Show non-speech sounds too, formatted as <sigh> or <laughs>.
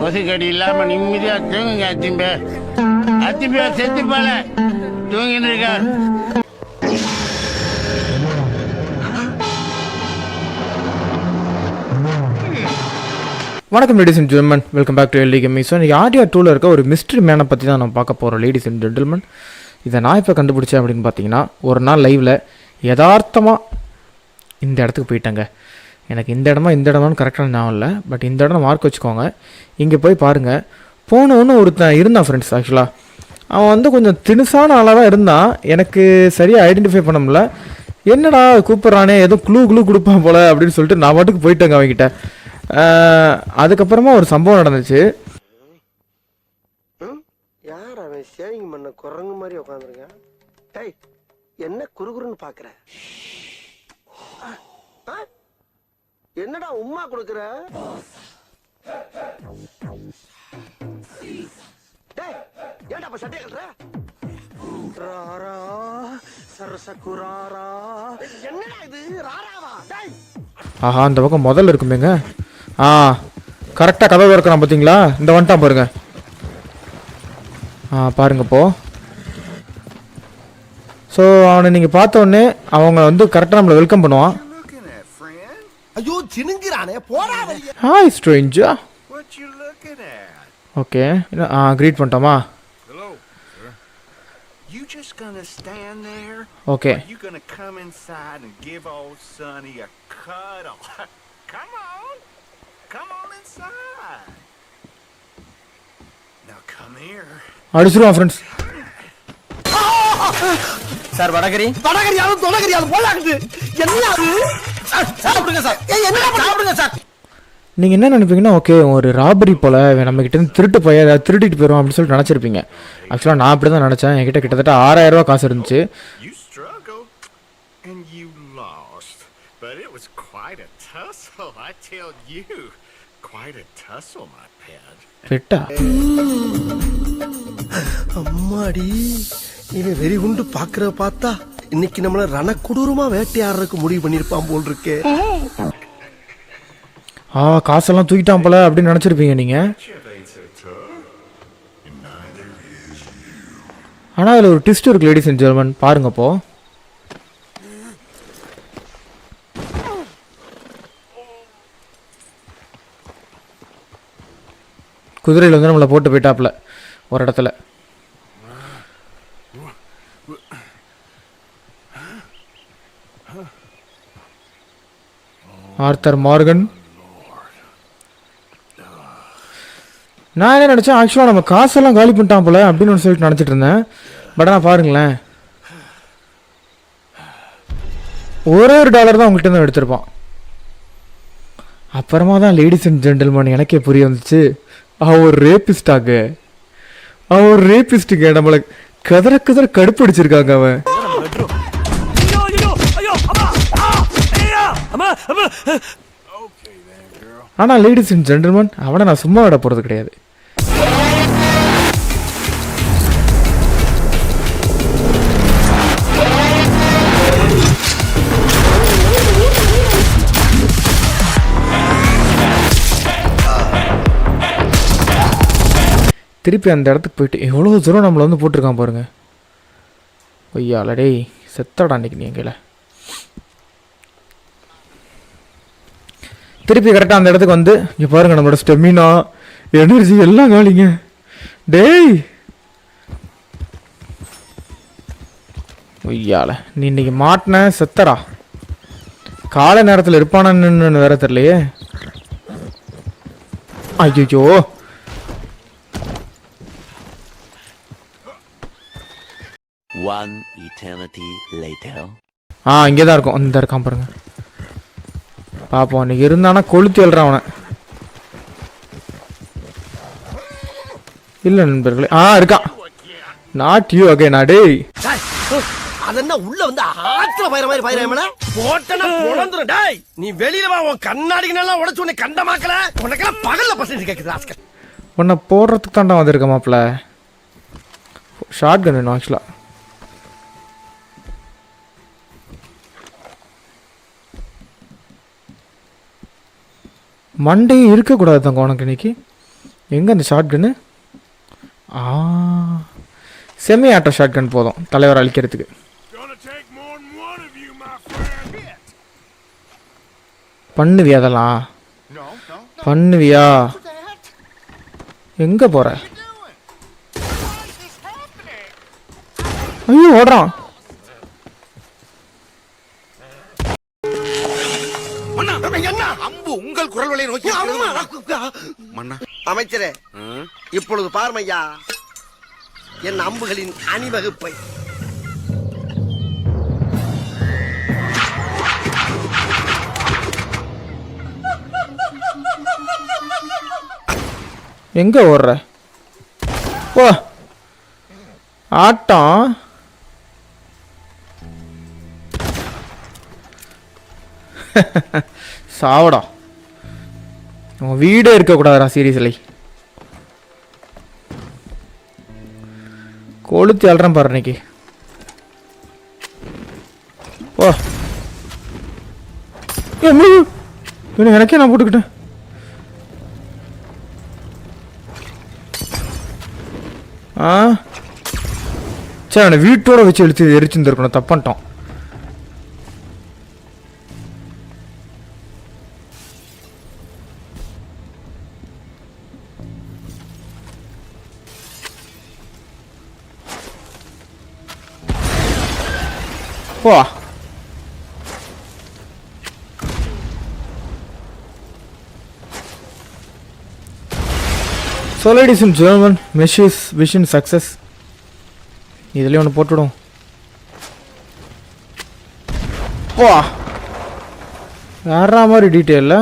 கொசுக்கடி இல்லாம நிம்மதியா தூங்குங்க அத்திம்பே. அத்திம்பே செத்து போல. தூங்கின்னு இருக்கார் வணக்கம் லேடிஸ் அண்ட் ஜென்மன் வெல்கம் பேக் டு எல்டி கேமி ஸோ இன்றைக்கி ஆர்டிஆர் டூவில் இருக்க ஒரு மிஸ்ட்ரி மேனை பற்றி தான் நம்ம பார்க்க போகிறோம் லேடிஸ் அண்ட் ஜென்டில்மன் இதை நான் இப்போ கண்டுபிடிச்சேன் அப்படின்னு பார்த்தீங்கன்னா ஒரு நாள் லைவில் யதார்த்தமாக இந்த இடத்துக்கு போயிட்டேங்க. எனக்கு இந்த இடமா இந்த இடமான்னு கரெக்டாக ஞாபகம் இல்லை. பட் இந்த இடம் மார்க் வச்சுக்கோங்க. இங்கே போய் பாருங்கள் போனவொன்னு ஒருத்தன் இருந்தான் ஃப்ரெண்ட்ஸ் ஆக்சுவலாக அவன் வந்து கொஞ்சம் தினுசான ஆளாக தான் இருந்தான். எனக்கு சரியாக ஐடென்டிஃபை பண்ண முடியல. என்னடா கூப்பிட்றானே ஏதோ க்ளூ க்ளூ கொடுப்பான் போல அப்படின்னு சொல்லிட்டு நான் பாட்டுக்கு போயிட்டேங்க அவன்கிட்ட. அதுக்கப்புறமா ஒரு சம்பவம் நடந்துச்சு. யார் அவன்? ஷேவிங் பண்ண குரங்கு மாதிரி உட்காந்துருக்கான் டேய் என்ன குறுகுறுன்னு பார்க்குறேன் ஆ, ஆ? என்னடா உம்மா கொடுக்குற? டேய் ஏன்டா அப்ப சட்டையை கட்டுற ராரா சரசகுராரா. என்னடா இது? ராராவா? டேய். ஆஹா இந்த பக்கம் முதல்ல இருக்குமேங்க. ஆ கரெக்டாக கதவு திறக்கிறான் பார்த்தீங்களா இந்த வந்துட்டான் பாருங்க. ஆ பாருங்க இப்போ ஸோ அவனை நீங்கள் பார்த்த உடனே அவங்க வந்து கரெக்டாக நம்மளை வெல்கம் பண்ணுவான்? ஐயோ சினுங்கிறானே போடா வெளிய hi ஸ்ட்ரேஞ்சா What you looking at? Okay agreed பண்ணிட்டோமா Hello, sir. You just gonna stand there? Okay Or you gonna come inside and give old Sonny a cuddle? <laughs> come on, come on inside. Now come here. அடிச்சிருவான் friends sir வடகரி வடகரியாலும் தொடகரியாலும் போலாக்குது என்ன அது sir, சாப்பிடுங்க sir. என்ன சாப்பிடுங்க sir. நீங்கள் என்ன நினைப்பீங்கன்னா okay ஒரு robbery போல் நம்ம கிட்ட இருந்து திருட்டு போய் ஏதாவது திருடிட்டு போயிடும் அப்படின்னு சொல்லிட்டு நினச்சிருப்பீங்க. ஆக்சுவலாக நான் அப்படி தான் நினச்சேன். என்கிட்ட கிட்டத்தட்ட ஆறாயிரம் ரூபாய் காசு இருந்துச்சு. You struggled and you lost, but it was quite a tussle, I tell you. Quite a tussle, my pet. பெட்டா அம்மாடி இவன் வெறி குண்டு பாக்குற பார்த்தா இன்னைக்கு நம்மள ரணக்குடூரமா வேட்டையாடுறதுக்கு முடிவு பண்ணிருப்பான் போல் இருக்கு ஆ காசெல்லாம் தூக்கிட்டான் போல அப்படின்னு நினச்சிருப்பீங்க நீங்கள் ஆனால் அதில் ஒரு ட்விஸ்ட் இருக்கு லேடிஸ் அண்ட் ஜெர்மன் பாருங்க அப்போ. குதிரையில் வந்து நம்மளை போட்டு போயிட்டாப்புல ஒரு இடத்துல. Arthur Morgan. நான் என்ன நினச்சேன்? ஆக்சுவலாக நம்ம காசெல்லாம் காலி பண்ணிட்டான் போல அப்படின்னு ஒன்று சொல்லிட்டு நினச்சிட்டு இருந்தேன். பட் ஆனால் பாருங்களேன். ஒரே ஒரு டாலர் தான் உங்கள்கிட்ட தான் எடுத்திருப்பான். அப்புறமா தான் லேடிஸ் அண்ட் ஜென்டில்மேன் எனக்கே புரிய வந்துச்சு. அவ ஒரு ரேபிஸ்டாக அவ ஒரு ரேபிஸ்டுங்க நம்மளை கதற கதற கடுப்படிச்சிருக்காங்க அவன். ஆனால் லேடிஸ் அண்ட் ஜென்டில்மேன் அவனை நான் சும்மா விட போகிறது கிடையாது. திருப்பி அந்த இடத்துக்கு போயிட்டு எவ்வளோ தூரம் நம்மளை வந்து போட்டிருக்கான் பாருங்கள் ஐயா டேய் செத்தடா அன்னைக்கு நீ எங்களை திருப்பி கரெக்டாக அந்த இடத்துக்கு வந்து இங்கே பாருங்க நம்மளோட ஸ்டெமினா எனர்ஜி எல்லாம் காலிங்க. டேய்! ஐயால நீ இன்னைக்கு மாட்டின செத்தடா. காலை நேரத்தில் இருப்பானான்னு வேற தெரியலையே. ஐயோ One eternity later. ஆ இங்கே தான் இருக்கும். இந்த இருக்கான் பாருங்க. பார்ப்போம் இன்னைக்கு இருந்தானா கொளுத்தி எழுறான் அவனை. இல்லை நண்பர்களே ஆ இருக்கான். நாட் யூ அகே நாடே அது என்ன உள்ள வந்து ஆத்துல பயிர மாதிரி பயிராமல போட்டனா பொழந்துரும் டேய். நீ வெளியில வா உன் கண்ணாடிக்கு நல்லா உடைச்சு உன்னை கண்டமாக்கல. உனக்கெல்லாம் பகல்ல பசங்க கேக்குது ஆஸ்கர் உன்னை போடுறதுக்கு தாண்டா வந்திருக்க மாப்பிள்ள. ஷார்ட் கன் வேணும் ஆக்சுவலாக மண்டையும் இருக்கக்கூடாது தங்க உனக்கு இன்னைக்கு. எங்கே அந்த ஷார்ட் கன்னு ஆ செமி ஆட்டோ ஷார்ட் கன் போதும் தலைவர் அழிக்கிறதுக்கு. பண்ணுவியா அதெல்லாம்? பண்ணுவியா? எங்கே போகிற ஐயோ ஓடுறான். அம்பு உங்கள் குரல் வலையை நோக்கி மன்னா. அமைச்சரே இப்பொழுது பார்மையா. என் அம்புகளின் அணிவகுப்பை. எங்க ஓடுற? ஓ ஆட்டம். <laughs> சாவடா. உன் வீடே இருக்கக்கூடாதுடா சீரியஸ்லி கொளுத்தி அல்றேன் பாரு இன்னைக்கு. ஓ இவனை எனக்கே நான் போட்டுக்கிட்டேன். ஆ? சரி அவனை வீட்டோட வச்சு எழுத்து எரிச்சுருந்துருக்கணும். தப்பன்ட்டோம் 嚯！சொலைடிஸ் இன் ஜெர்மன் மெஷிஸ் விஷன் சக்ஸஸ் இதுலேயே ஒன்று போட்டுடும் வா வேற மாதிரி டீட்டெயிலில்